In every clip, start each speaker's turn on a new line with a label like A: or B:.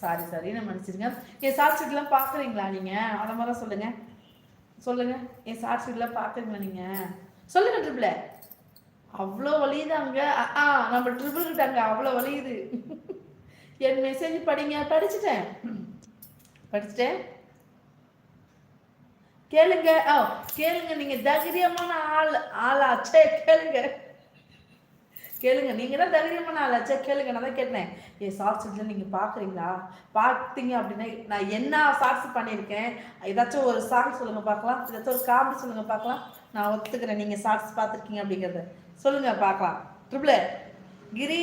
A: Sorry sorry நான் மன்னிச்சிருங்க என் chart ஷீட்லாம் பார்க்குறீங்களா நீங்கள் அதை மாதிரி சொல்லுங்கள் சொல்லுங்கள் என் சார்ட் ஷீட்லாம் பார்க்குறீங்களா நீங்கள் சொல்லுங்கள் ட்ரிபிள அவ்வளோ வலியுதாங்க ஆ நம்ம ட்ரிபிள் கிட்டாங்க அவ்வளோ வலியுது. என் மெசேஜ் படிங்க. படிச்சுட்டேன். படிச்சுட்டேன். கேளுங்க. ஓ கேளுங்க. நீங்க தைரியமான ஆள் ஆளாச்சே. கேளுங்க. கேளுங்க. நீங்கள் தான் நான் ஆளாச்சே கேளுங்க. நான் தான் கேட்டேன். ஏ ஷார்ட்ஸ் இதில் பார்க்குறீங்களா பார்த்தீங்க அப்படின்னா நான் என்ன ஷார்ட்ஸ் பண்ணியிருக்கேன்? ஏதாச்சும் ஒரு சாங் சொல்லுங்க பார்க்கலாம் ஏதாச்சும் ஒரு காமெடி சொல்லுங்க பார்க்கலாம் நான் ஒத்துக்கிறேன். நீங்கள் ஷார்ட்ஸ் பார்த்துருக்கீங்க அப்படிங்கிறத. சொல்லுங்கள் பார்க்கலாம் ட்ரிபிள் கிரி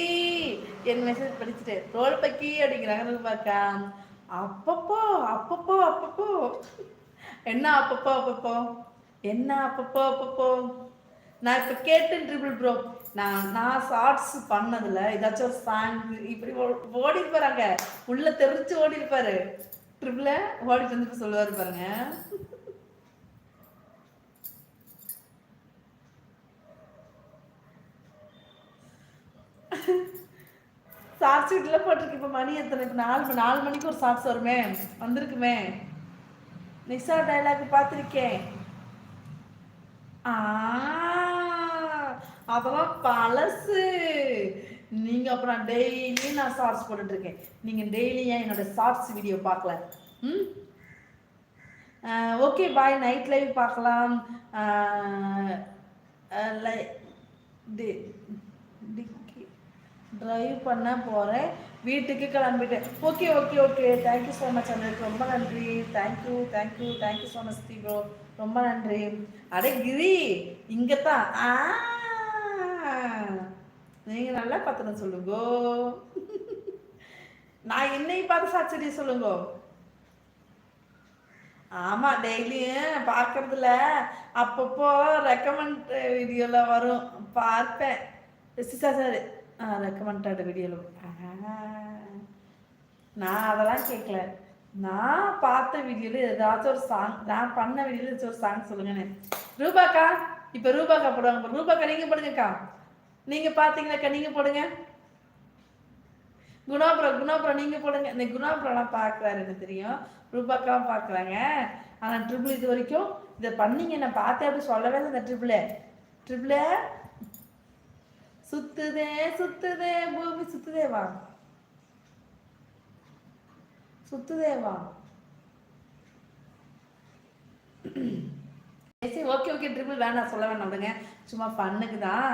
A: என் மெசேஜ் படிச்சுட்டு ரோல் பக்கி அப்படிங்கிறாங்க பார்க்க அப்பப்போ அப்பப்போ அப்பப்போ. என்ன அப்பப்போ அப்பப்போ? என்ன அப்பப்போ அப்பப்போ? நான் இப்போ கேட்டேன் ட்ரிபிள் ப்ரோ நான் நான் ஷார்ட்ஸ் பண்ணதில் ஏதாச்சும் ஒரு சாங் இப்படி ஓடி இருப்பாராங்க உள்ள தெரிச்சு ஓடி இருப்பாரு ட்ரிபிள ஓடிட்டு வந்துட்டு சொல்லுவாரு பாருங்க. ஷார்ட்ஸ் வீட்டில் போட்டிருக்கு. இப்போ மணி எத்தனை? இப்போ நாலு நாலு மணிக்கு ஒரு ஷார்ட்ஸ் வருமே. வந்திருக்குமே. நிஷா டைலாக் பார்த்துருக்கேன். ஆ அதெல்லாம் பழசு. நீங்க அப்புறம் டெய்லி நான் ஷார்ட்ஸ் போட்டுட்டு இருக்கேன் நீங்க டெய்லி ஏன் என்னோட ஷார்ட்ஸ் வீடியோ பார்க்கல? ம்? ஓகே பாய் நைட் லைவ் பார்க்கலாம். ட்ரைவ் பண்ண போகிறேன் வீட்டுக்கு கிளம்பிட்டேன். Okay okay okay thank you so much அண்ணனுக்கு ரொம்ப நன்றி. Thank you thank you thank you so much the bro ரொம்ப நன்றி. அடே கிரி இங்கே தான் ஆ நீங்கள் நல்லா பத்திரம் சொல்லுங்க. நான் என்னை பார்த்து சாட்சி சொல்லுங்க. ஆமா டெய்லியும் பார்க்கறதுல அப்பப்போ ரெக்கமெண்ட் வீடியோல வரும். பார்ப்பேன். சார் ரெக்கமெண்டட் வீடியோல நான் அதெல்லாம் கேட்கல நான் பார்த்த வீடியோவில் ஏதாச்சும் ஒரு சாங் நான் பண்ண வீடியோல ஏதாச்சும் ஒரு சாங் சொல்லுங்கண்ணே ரூபாக்கா இப்போ ரூபாக்கா போடுவாங்க. ரூபாக்கா நீங்கள் போடுங்கக்கா. நீங்கள் பார்த்தீங்களாக்கா நீங்கள் போடுங்க. குணாபுரம் குணாபுரம் நீங்கள் போடுங்க. இந்த குணாபுரம்லாம் பார்க்குறாரு எனக்கு தெரியும். ரூபாக்கெல்லாம் பார்க்குறாங்க. ஆனால் ட்ரிபிள் இது வரைக்கும் இதை பண்ணீங்க நான் பார்த்தேன் அப்படி சொல்லவே இல்லை இந்த ட்ரிபிள் ட்ரிபிளை சுத்துதே சுத்துதே பூமி சுத்துதே வா. சுத்துதே வா. சரி ஓகே ஓகே ட்ரிபிள் வேணாம் சொல்ல வேணாம் விடுங்க. சும்மா ஃபன்னுக்கு தான்.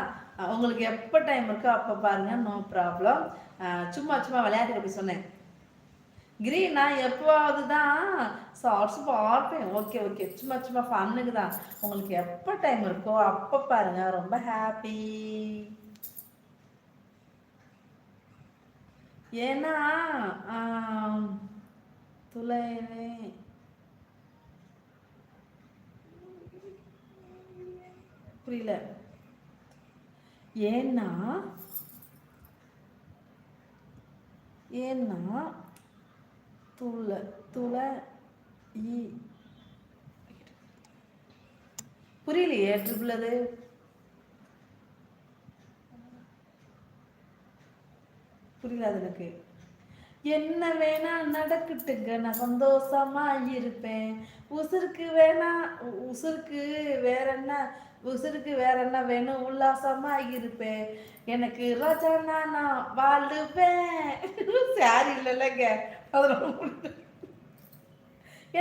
A: உங்களுக்கு எப்போ டைம் இருக்கோ அப்போ பாருங்க நோ ப்ராப்ளம் சும்மா சும்மா விளையாட்டு அப்படி சொன்னேன். கிரி நான் எப்போவாவது தான் ஷார்ட்ஸ் பார்ப்பேன். ஓகே ஓகே சும்மா சும்மா ஃபன்னுக்கு தான். உங்களுக்கு எப்போ டைம் இருக்கோ அப்போ பாருங்க. ரொம்ப ஹாப்பி ஏன்னா துளைவே புரியல. ஏன்னா ஏன்னா துள துள ஈ புரியலையே ட்ரிபிள் புரியல அது எனக்கு என்ன வேணா நடக்கட்டுங்க நான் சந்தோஷமா இருப்பேன். உசுருக்கு வேணா உ- உசுருக்கு வேற என்ன உசுருக்கு வேற என்ன வேணும்? உல்லாசமா இருப்பேன் எனக்கு ராஜானா நான் வாழுவேன். சாரி இல்லைல்லங்க. அதனால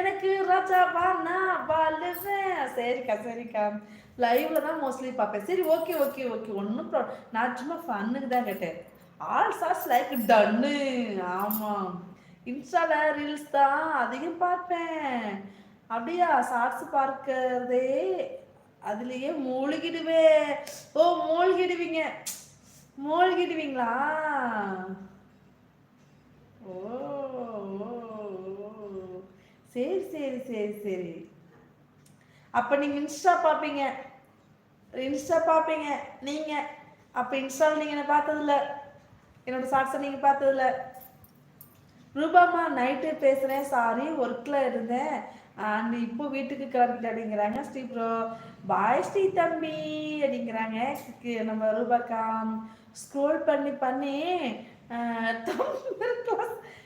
A: எனக்கு ராஜாவா நான் வாழுவேன். சரிக்கா சரிக்கா. லைவ்ல தான் மோஸ்ட்லி பார்ப்பேன். சரி ஓகே ஓகே ஓகே ஒன்றும் நான் சும்மா ஃபன்னுக்கு தான் கேட்டேன். ஆல் சாஸ் லைக் டன்னு ஆமாம் இன்ஸ்டால ரீல்ஸ் தான் அதிகம் பார்ப்பேன். அப்படியா ஷார்ட்ஸ் பார்க்கறதே அதுலேயே மூழ்கிடுவே. ஓ மூழ்கிடுவீங்க. மூழ்கிடுவீங்களா? ஓ சரி சரி சரி சரி. அப்போ நீங்கள் இன்ஸ்டா பார்ப்பீங்க இன்ஸ்டா பார்ப்பீங்க நீங்கள் அப்போ இன்ஸ்டாவில் நீங்கள் என்ன பார்த்ததில்ல? என்னோட ஷார்ட்ஸை நீங்கள் பார்த்ததில்ல? ரூபாமா நைட்டு பேசுகிறேன் சாரி ஒர்க்கில் இருந்தேன். அண்ட் இப்போ வீட்டுக்கு கிளம்பிட்டு அப்படிங்கிறாங்க. ஸ்ரீ ப்ரோ பாய் ஸ்ரீ தம்பி அப்படிங்கிறாங்க. நம்ம ரூபாக்காம் ஸ்க்ரோல் பண்ணி பண்ணி கிளாஸ்